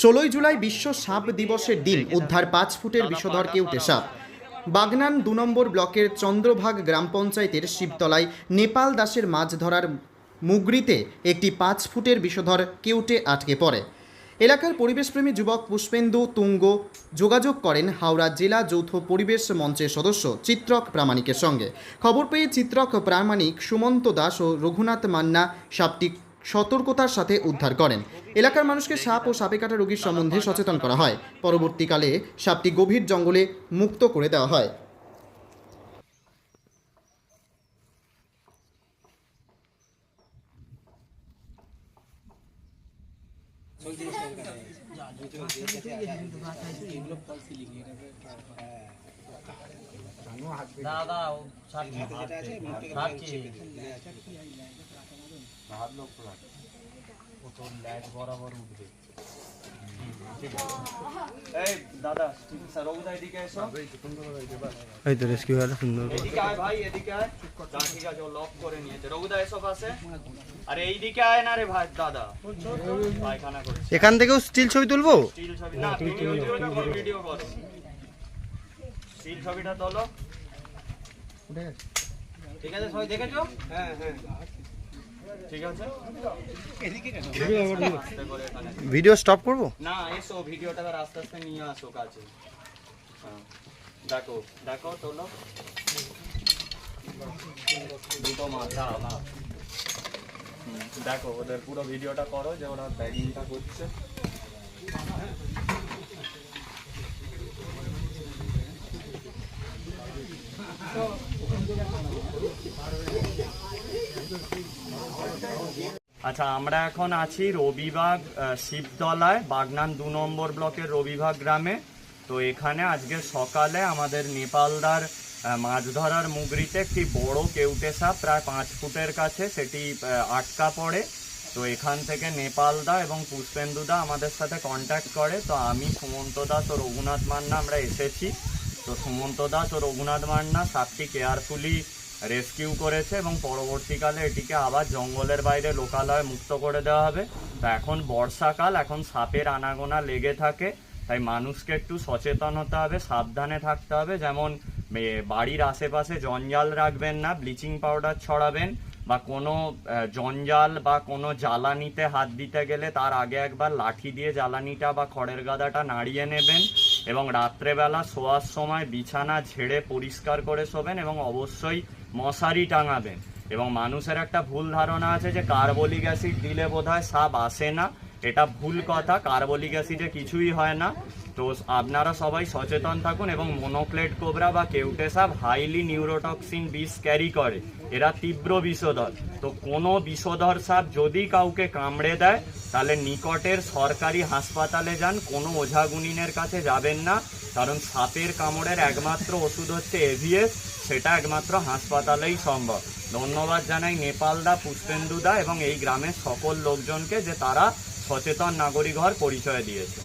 ষোলোই জুলাই বিশ্ব সাপ দিবসের দিন উদ্ধার পাঁচ ফুটের বিষধর কেউটে সাপ। বাগনান দু নম্বর ব্লকের চন্দ্রভাগ গ্রাম পঞ্চায়েতের শিবতলায় নেপাল দাসের মাছ ধরার মুগরিতে একটি পাঁচ ফুটের বিষধর কেউটে আটকে পড়ে। এলাকার পরিবেশপ্রেমী যুবক পুষ্পেন্দু তুঙ্গ যোগাযোগ করেন হাওড়া জেলা যৌথ পরিবেশ মঞ্চের সদস্য চিত্রক প্রামাণিকের সঙ্গে। খবর পেয়ে চিত্রক প্রামাণিক সুমন্ত দাস ও রঘুনাথ মান্না সাপটি সতর্কতার সাথে উদ্ধার করেন। এলাকার মানুষকে সাপ ও সাপে কাটা রোগীর সম্বন্ধে সচেতন করা হয়। পরবর্তীকালে সাপটি গভীর জঙ্গলে মুক্ত করে দেওয়া হয়। দাদা ছাড়ছি ও ল্যাজ বরাবর উঠবে। এই দাদা ঠিক স্যার এদিকে এসো। এই তো রেস্কিউ হওয়াটা সুন্দর। এদিকে আয় ভাই এদিকে আয়। ঠিক আছে ও লক করে নিয়েছে। রঘুদা এসো পাশে। আরে এইদিকে আয় না রে ভাই দাদা। পায়খানা করছে। এখান থেকেও স্টিল ছবি তুলবো? স্টিল ছবি না ভিডিও ভিডিও করো স্টিল ছবিটা তোলো। ঠিক আছে সবাই দেখেছ? হ্যাঁ হ্যাঁ। ঠিক আছে? ভিডিও স্টপ করব? না এসো ভিডিওটা আস্তে আস্তে নিয়ে আসো কাছে হ্যাঁ। দেখো দেখো তোলো। দুটো মাথা না দেখো ওদের পুরো ভিডিওটা করো যে ওরা ব্যাগিংটা করছে। আচ্ছা আমরা এখন আছি রবিবাগ শিবতলায়। বাগনান দু নম্বর ব্লকের রবিবাগ গ্রামে। তো এখানে আজকে সকালে আমাদের নেপালদার মাছ ধরার মুগরিতে একটি বড় কেউটে সাপ প্রায় পাঁচ ফুটের কাছে সেটি আটকা পড়ে। তো এখান থেকে নেপালদা এবং পুষ্পেন্দুদা আমাদের সাথে কন্ট্যাক্ট করে। তো আমি সুমন্ত দাস ও রঘুনাথ মান্না, আমরা এসেছি। তো সুমন্ত দাস ও রঘুনাথ মান্না সাপটি কেয়ারফুলি রেস্কিউ করেছে এবং পরবর্তীকালে এটিকে আবার জঙ্গলের বাইরে লোকালয়ে মুক্ত করে দেওয়া হবে। তো এখন বর্ষাকাল, এখন সাপের আনাগোনা লেগে থাকে, তাই মানুষকে একটু সচেতন হতে হবে, সাবধানে থাকতে হবে। যেমন বাড়ির আশেপাশে জঞ্জাল রাখবেন না, ব্লিচিং পাউডার ছড়াবেন বা কোনো জঞ্জাল বা কোনো জ্বালানিতে হাত দিতে গেলে তার আগে একবার লাঠি দিয়ে জ্বালানিটা বা খড়ের গাদাটা নাড়িয়ে নেবেন। এবং রাত্রেবেলা শোয়ার সময় বিছানা ঝেড়ে পরিষ্কার করে শোবেন এবং অবশ্যই মশারি টাঙাবেন। এবং মানুষের একটা ভুল ধারণা আছে যে কার্বলিক অ্যাসিড দিলে বোধহয় সাপ আসে না। এটা ভুল কথা, কার্বলিক অ্যাসিডে কিছুই হয় না। তো আপনারা সবাই সচেতন থাকুন এবং মোনোক্লেট কোবরা বা কেউটে সাপ হাইলি নিউরোটক্সিন বিষ ক্যারি করে। এরা তীব্র বিষধর তো কোনো বিষধর সাপ যদি কাউকে কামড়ে দেয়, তাহলে নিকটের সরকারি হাসপাতালে যান, কোনো ওঝাগুনিনের কাছে যাবেন না। কারণ সাপের কামড়ের একমাত্র ওষুধ হচ্ছে এভিএস সেটা একমাত্র হাসপাতালেই সম্ভব। ধন্যবাদ জানাই নেপালদা, পুষ্পেন্দুদা এবং এই গ্রামের সকল লোকজনকে যে তারা সচেতন নাগরিক হওয়ার পরিচয় দিয়েছে।